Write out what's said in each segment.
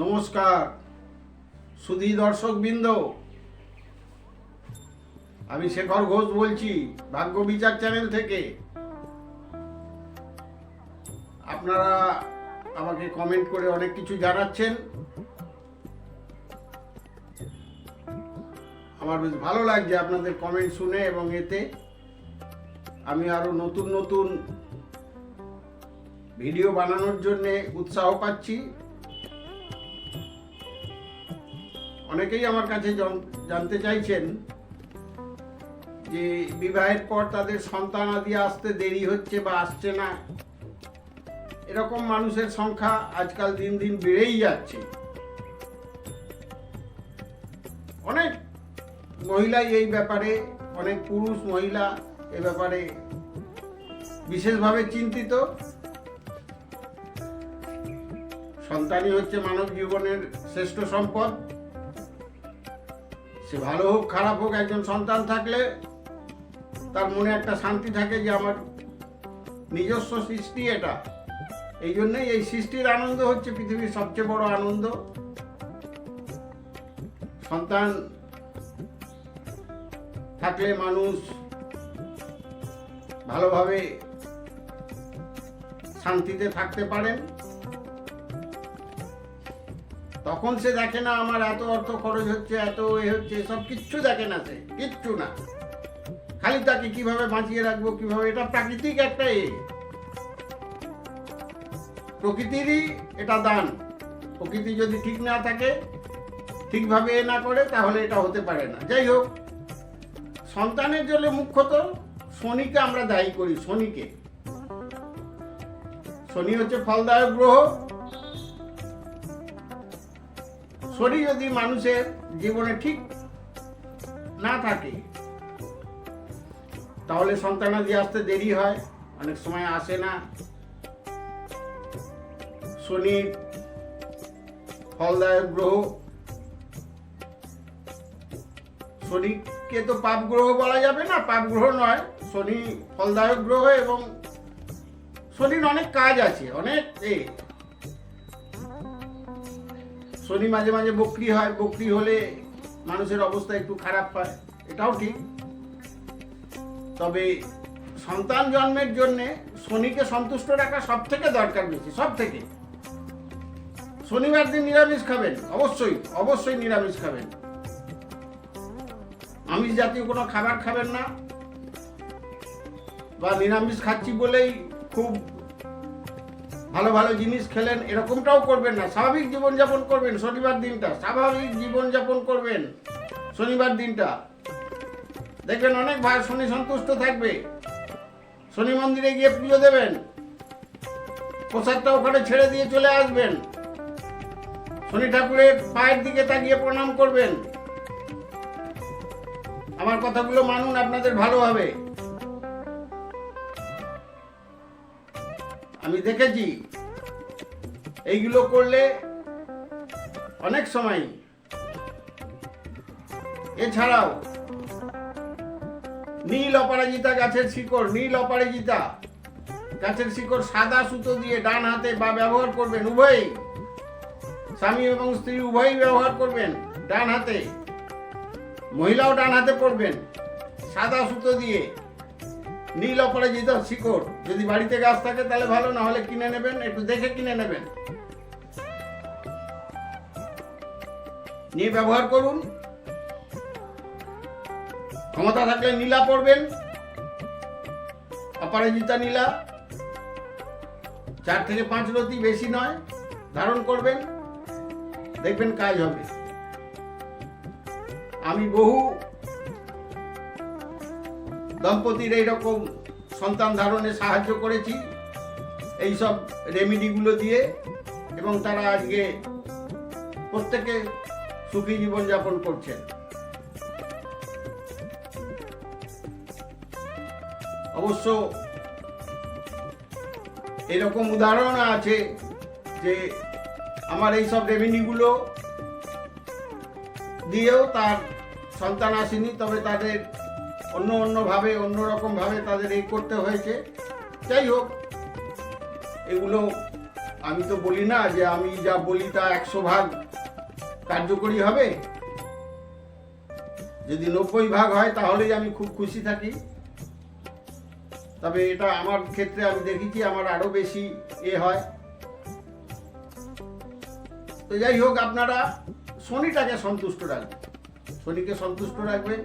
নমস্কার, সুধী দর্শক বৃন্দ আমি শেখর ঘোষ বলছি, ভাগ্য বিচার চ্যানেল থেকে। আপনারা আমাকে কমেন্ট করে অনেক কিছু জানাচ্ছেন। আমার বেশ ভালো লাগছে আপনাদের কমেন্ট শুনে এবং এতে। আমি আরও নতুন নতুন ভিডিও বানানোর জন্য উৎসাহ পাচ্ছি। অনেকেই আমার কাছে জন- জানতে চাইছেন যে বিবাহের পর তাদের সন্তান আদি আসতে দেরি হচ্ছে বা আসছে না। এরকম মানুষের সংখ্যা আজকাল দিন দিন বেড়েই যাচ্ছে। অনেক মহিলাই এই ব্যাপারে, অনেক পুরুষ মহিলা এ ব্যাপারে বিশেষভাবে চিন্তিত। সন্তানই হচ্ছে মানব জীবনের শ্রেষ্ঠ সম্পদ। সে ভালো হোক, খারাপ হোক, একজন সন্তান থাকলে তার মনে একটা শান্তি থাকে যে আমার নিজস্ব সৃষ্টি এটা। এই জন্যই এই সৃষ্টির আনন্দ হচ্ছে পৃথিবীর সবচেয়ে বড় আনন্দ। সন্তান থাকলে মানুষ ভালোভাবে শান্তিতে থাকতে পারেন। তখন সে দেখে না, আমার এত অর্থ খরচ হচ্ছে, এত এ হচ্ছে, সব কিচ্ছু দেখে না সে, কিচ্ছু না। খালি তাকে কীভাবে বাঁচিয়ে রাখব, কীভাবে, এটা প্রাকৃতিক একটা এ। প্রকৃতিরই এটা দান। প্রকৃতি যদি ঠিক না থাকে, ঠিকভাবে এ না করে, তাহলে এটা হতে পারে না। যাই হোক, সন্তানের জন্য মুখ্যত শনিকে আমরা দায়ী করি, শনিকে। শনি হচ্ছে ফলদায়ক গ্রহ শনি যদি মানুষের জীবনে ঠিক না থাকে, তাহলে সন্তানাদি আসতে দেরি হয়, অনেক সময় আসে না। শনি ফলদায়ক গ্রহ। শনিকে তো পাপ গ্রহ বলা যাবে না, পাপ গ্রহ নয়, শনি ফলদায়ক গ্রহ এবং শনির অনেক কাজ আছে, অনেক শনি মাঝে মাঝে বকরি হয়, বকরি হলে মানুষের অবস্থা একটু খারাপ হয়। এটাও ঠিক। তবে সন্তান জন্মের জন্য শনিকে সন্তুষ্ট রাখা সব থেকে দরকার বেশি সব থেকে শনিবার দিন নিরামিষ খাবেন, অবশ্যই অবশ্যই নিরামিষ খাবেন। আমিষ জাতীয় কোনো খাবার খাবেন না। বা নিরামিষ খাচ্ছি বলেই খুব ভালো ভালো জিনিস খেলেন, এরকমটাও করবেন না। স্বাভাবিক জীবনযাপন করবেন শনিবার দিনটা। স্বাভাবিক জীবনযাপন করবেন শনিবার দিনটা। দেখবেন অনেক ভাই শনি সন্তুষ্ট থাকবে। শনি মন্দিরে গিয়ে পুজো দেবেন। প্রসাদটা ওখানে ছেড়ে দিয়ে চলে আসবেন। শনি ঠাকুরের পায়ের দিকে তাকিয়ে প্রণাম করবেন। আমার কথাগুলো মানুন, আপনাদের ভালো হবে। আমি দেখেছি। এইগুলো করলে অনেক সময়। এছাড়াও, নীল অপরাজিতা গাছের শিকড়, নীল অপরাজিতা গাছের শিকড় সাদা সুতো দিয়ে ডান হাতে বা ব্যবহার করবেন, উভয়ই। স্বামী এবং স্ত্রী উভয়ই ব্যবহার করবেন ডান হাতে। মহিলাও ডান হাতে পড়বেন সাদা সুতো দিয়ে। নীল অপরাজিত শিকড়, যদি বাড়িতে গাছ থাকে তাহলে ভালো না হলে কিনে নেবেন, একটু দেখে কিনে নেবেন। নিয়ে ব্যবহার করুন। ক্ষমতা থাকলে নীলা পড়বেন অপরাজিতা নীলা। চার থেকে পাঁচ রতি বেশি নয়, ধারণ করবেন। দেখবেন কাজ হবে। আমি বহু দম্পতির এইরকম সন্তান ধারণে সাহায্য করেছি এই সব রেমিডিগুলো দিয়ে এবং তারা আজকে প্রত্যেকে সুখী জীবনযাপন করছেন। অবশ্য এরকম উদাহরণ আছে যে আমার এই সব রেভিনিউগুলো দিয়েও তার সন্তান আসেনি, তবে তাদের অন্য অন্যভাবে, অন্যরকমভাবে তাদের এই করতে হয়েছে। যাই হোক, এগুলো আমি তো বলি না যে আমি যা বলি তা একশো ভাগ কার্যকরী হবে। যদি নব্বই ভাগ হয়, তাহলেই আমি খুব খুশি থাকি। তবে এটা আমার ক্ষেত্রে আমি দেখেছি, আমার আরও বেশি এ হয়। তো যাই হোক, আপনারা শনিটাকে সন্তুষ্ট রাখবেন। শনিকে সন্তুষ্ট রাখবেন।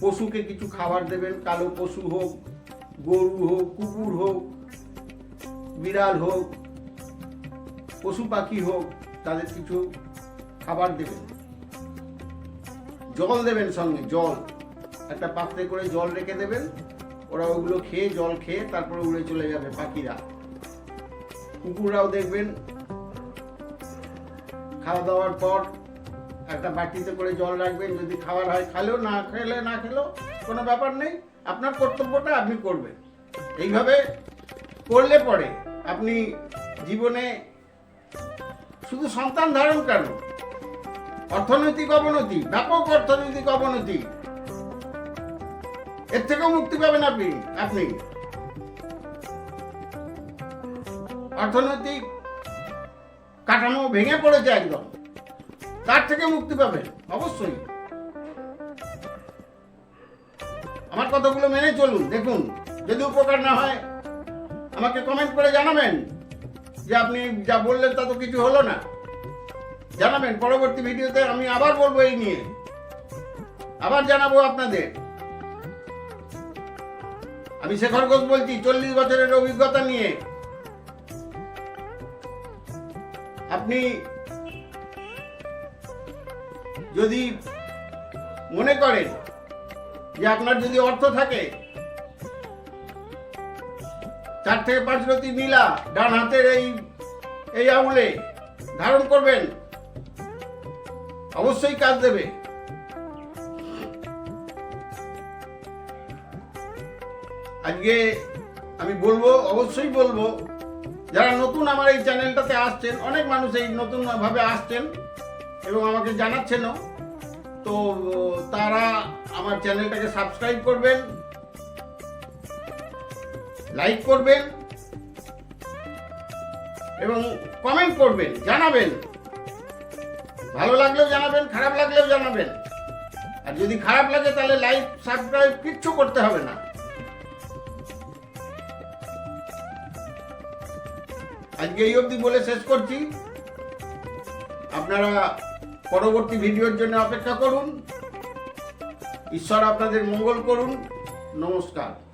পশুকে কিছু খাবার দেবেন, কালো পশু হোক, গরু হোক, কুকুর হোক, বিড়াল হোক, পশু পাখি হোক, তাদের কিছু খাবার দেবেন। জল দেবেন সঙ্গে, জল। একটা পাত্রে করে জল রেখে দেবেন। ওরা ওগুলো খেয়ে, জল খেয়ে তারপরে উড়ে চলে যাবে পাখিরা। কুকুররাও দেখবেন, খাওয়া দাওয়ার পর একটা বাটিতে করে জল রাখবেন, যদি খাবার হয় খালেও, না খেলে না খেলেও কোনো ব্যাপার নেই। আপনার কর্তব্যটা আপনি করবেন। এইভাবে করলে পরে আপনি জীবনে শুধু সন্তান ধারণ কেন? অর্থনৈতিক অবনতি, ব্যাপক অর্থনৈতিক অবনতি। এর থেকেও মুক্তি পাবেন আপনি আপনি। অর্থনৈতিক কাঠামো ভেঙে পড়েছে একদম। তার থেকে মুক্তি পাবে? অবশ্যই। আমার কথাগুলো মেনে চলুন, দেখুন। যদি উপকার না হয়, আমাকে কমেন্ট করে জানাবেন যে আপনি যা বললেন তা তো কিছু হলো না। জানাবেন, পরবর্তী ভিডিওতে আমি আবার বলব এই নিয়ে। আবার জানাব আপনাদের। আমি শেখর ঘোষ বলছি, চল্লিশ বছরের অভিজ্ঞতা নিয়ে। আপনি যদি মনে করেন যে আপনার যদি অর্থ থাকে, চার থেকে পাঁচ রতি নীলা ডান হাতের এই এই আঙুলে ধারণ করবেন, অবশ্যই কাজ দেবে। আজকে আমি বলব, অবশ্যই বলব, যারা নতুন আমার এই চ্যানেলটাতে আসছেন, অনেক মানুষ এই নতুন ভাবে আসছেন এবং আমাকে জানাচ্ছেনও তো, তারা আমার চ্যানেলটাকে সাবস্ক্রাইব করবেন লাইক করবেন, এবং কমেন্ট করবেন, জানাবেন। ভালো লাগলেও জানাবেন, খারাপ লাগলেও জানাবেন। আর যদি খারাপ লাগে তাহলে লাইক সাবস্ক্রাইব কিচ্ছু করতে হবে না। আজকে এই অবধি বলে শেষ করছি। আপনারা পরবর্তী ভিডিওর জন্য অপেক্ষা করুন। ঈশ্বর আপনাদের মঙ্গল করুন। নমস্কার।